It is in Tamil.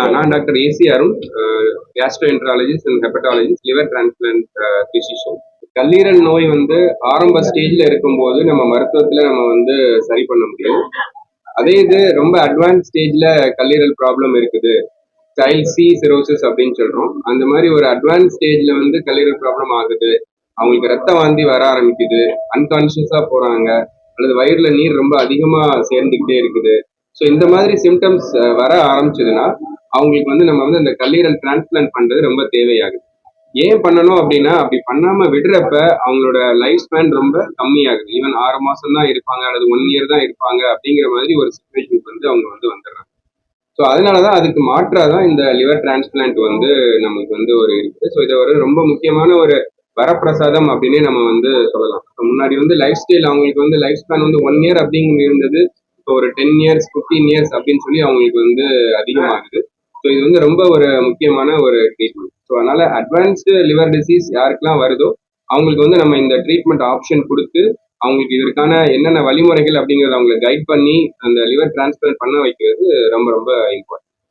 நான் doctor A C Arun gastroenterologist and hepatologist liver transplant physician கல்லீரல் நோய் வந்து ஆரம்ப ஸ்டேஜ்ல இருக்கும்போது நம்ம மருத்துவத்துல நம்ம வந்து சரி பண்ண முடியும். அதே இது ரொம்ப அட்வான்ஸ் ஸ்டேஜ்ல கல்லீரல் ப்ராப்ளம் இருக்குது. சைல்ட் சி சிரோசிஸ் அப்படின்னு சொல்றோம். அந்த மாதிரி ஒரு அட்வான்ஸ் ஸ்டேஜ்ல வந்து கல்லீரல் ப்ராப்ளம் ஆகுது. அவங்களுக்கு ரத்த வாந்தி வர ஆரம்பிக்குது. அன்கான்சியஸா போறாங்க. அல்லது வயிறுல நீர் ரொம்ப அதிகமா சேர்ந்துக்கிட்டே இருக்குது. ஸோ இந்த மாதிரி சிம்டம்ஸ் வர ஆரம்பிச்சதுன்னா அவங்களுக்கு வந்து நம்ம வந்து அந்த கல்லீரல் டிரான்ஸ்பிளான்ட் பண்றது ரொம்ப தேவையாகுது. ஏன் பண்ணணும் அப்படின்னா அப்படி பண்ணாம விடுறப்ப அவங்களோட லைஃப் ஸ்பேன் ரொம்ப கம்மியாகுது. ஈவன் ஆறு மாசம் தான் இருப்பாங்க அல்லது ஒன் இயர் தான் இருப்பாங்க அப்படிங்கிற மாதிரி ஒரு சுச்சுவேஷனுக்கு வந்து அவங்க வந்து வந்துடுறாங்க. ஸோ அதனாலதான் அதுக்கு மாற்றாதான் இந்த லிவர் டிரான்ஸ்பிளான்ட் வந்து நமக்கு வந்து ஒரு இருக்குது ஸோ இதை ஒரு ரொம்ப முக்கியமான ஒரு வரப்பிரசாதம் அப்படின்னே நம்ம வந்து சொல்லலாம். முன்னாடி வந்து லைஃப் ஸ்டைல் அவங்களுக்கு வந்து லைஃப் ஸ்பேன் வந்து ஒன் இயர் அப்படிங்கிறது இருந்தது. இப்போ ஒரு டென் இயர்ஸ் ஃபிஃப்டீன் இயர்ஸ் அப்படின்னு சொல்லி அவங்களுக்கு வந்து அதிகமாகுது. ஸோ இது வந்து ரொம்ப ஒரு முக்கியமான ஒரு ட்ரீட்மெண்ட் ஸோ அதனால அட்வான்ஸ்டு லிவர் டிசீஸ் யாருக்கெல்லாம் வருதோ அவங்களுக்கு வந்து நம்ம இந்த ட்ரீட்மெண்ட் ஆப்ஷன் கொடுத்து அவங்களுக்கு இதற்கான என்னென்ன வழிமுறைகள் அப்படிங்கிறத அவங்களை கைட் பண்ணி அந்த லிவர் டிரான்ஸ்பிளான்ட் பண்ண வைக்கிறது ரொம்ப ரொம்ப இம்பார்ட்டன்ட்